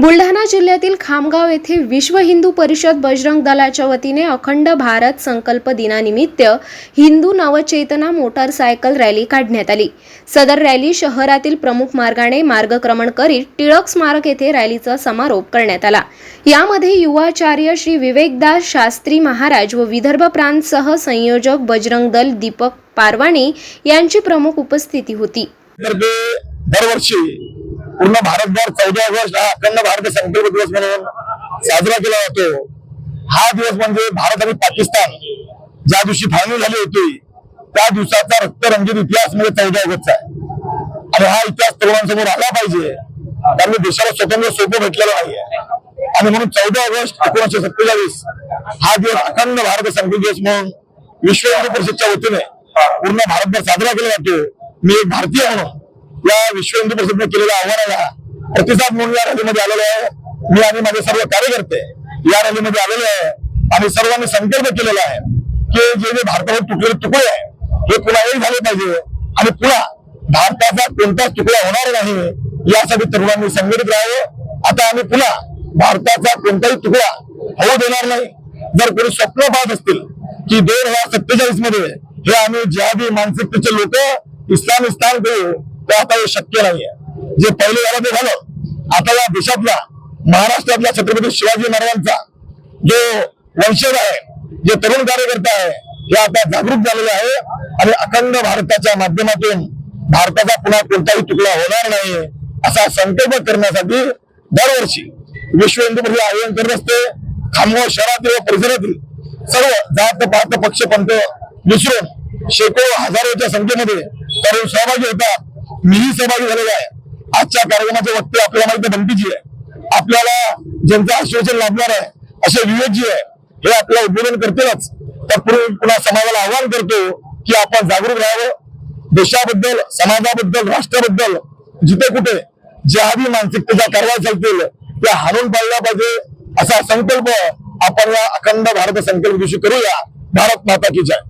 बुलढाणा जिल्ह्यातील खामगाव येथे विश्व हिंदू परिषद बजरंग दलाच्या वतीने अखंड भारत संकल्प दिनानिमित्त हिंदू नवचेतना मोटारसायकल रॅली काढण्यात आली. सदर रॅली शहरातील प्रमुख मार्गाने मार्गक्रमण करीत टिळक स्मारक येथे रॅलीचा समारोप करण्यात आला. यामध्ये युवाचार्य श्री विवेकदास शास्त्री महाराज व विदर्भ प्रांतसह संयोजक बजरंग दल दीपक पारवाणी यांची प्रमुख उपस्थिती होती. दरवर्षी पूर्ण भारतभर चौदा ऑगस्ट हा अखंड भारत संकल्प दिवस म्हणून साजरा केला जातो. हा दिवस म्हणजे भारत आणि पाकिस्तान ज्या दिवशी फाळणी झाली होती त्या दिवसाचा रक्तरंजित इतिहास म्हणजे चौदा ऑगस्टचा आहे. आणि हा इतिहास तरुणांसमोर आला पाहिजे. कारण देशाला स्वतंत्र सोपं भेटलेलं नाहीये. आणि म्हणून चौदा ऑगस्ट एकोणीशे सत्तेचाळीस हा दिवस अखंड भारत संकल्प दिवस म्हणून विश्व हिंदू परिषदच्या वतीने पूर्ण भारतभर साजरा केला जातो. मी एक भारतीय म्हणून. या विश्व हिंदू परिषदने केलेल्या आव्हानाला प्रतिसाद म्हणून या रॅलीमध्ये आलेलो आहे. मी आणि माझे सर्व कार्यकर्ते या रॅलीमध्ये आलेले आहे. आणि सर्वांनी संकल्प केलेला आहे की जे जे भारतावर तुटलेले तुकडे आहे हे पुन्हा एक झाले पाहिजे आणि पुन्हा भारताचा कोणताच तुकडा होणार नाही यासाठी तरुणांनी संघटित राहावं. आता आम्ही पुन्हा भारताचा कोणताही तुकडा होऊ देणार नाही. जर कोणी स्वप्न पाहत असतील की दोन हजार सत्तेचाळीसमध्ये हे आम्ही जिहादी मानसिकतेचे लोक इस्लामिस्तान देऊ ते आता हे शक्य नाहीये. जे पहिले झालं ते झालं. आता या देशातला महाराष्ट्रातल्या छत्रपती शिवाजी महाराजांचा जो वंशज आहे जे तरुण कार्यकर्ता आहे हे आता जागृत झालेले आहे आणि अखंड भारताच्या माध्यमातून भारताचा पुन्हा कोणताही तुकडा होणार नाही असा संकल्प करण्यासाठी दरवर्षी विश्व हिंदू परिषद आयोजन करत असते. खामगाव शहरातील व परिसरातील सर्व जात पात पक्ष पंथ विसरून शेकडो हजारोच्या संख्येमध्ये तरुण सहभागी होतात. मीही सहभागी झालेलो आहे. आजच्या कार्यक्रमाचे वक्ते आपल्याला माहिती बंटीजी आहे. आपल्याला ज्यांचं आश्वासन लाभणार आहे असे विवेकजी आहे. हे आपल्याला उद्बोधन करतीलच. तत्पूर्वी पुन्हा समाजाला आवाहन करतो की आपण जागरूक राहावं. देशाबद्दल समाजाबद्दल राष्ट्राबद्दल जिथे कुठे जिहादी मानसिकतेच्या कारवाई चालतील त्या हाणून पाळल्या पाहिजे असा संकल्प आपण या अखंड भारत संकल्प दिवशी करूया. भारत माता की जय.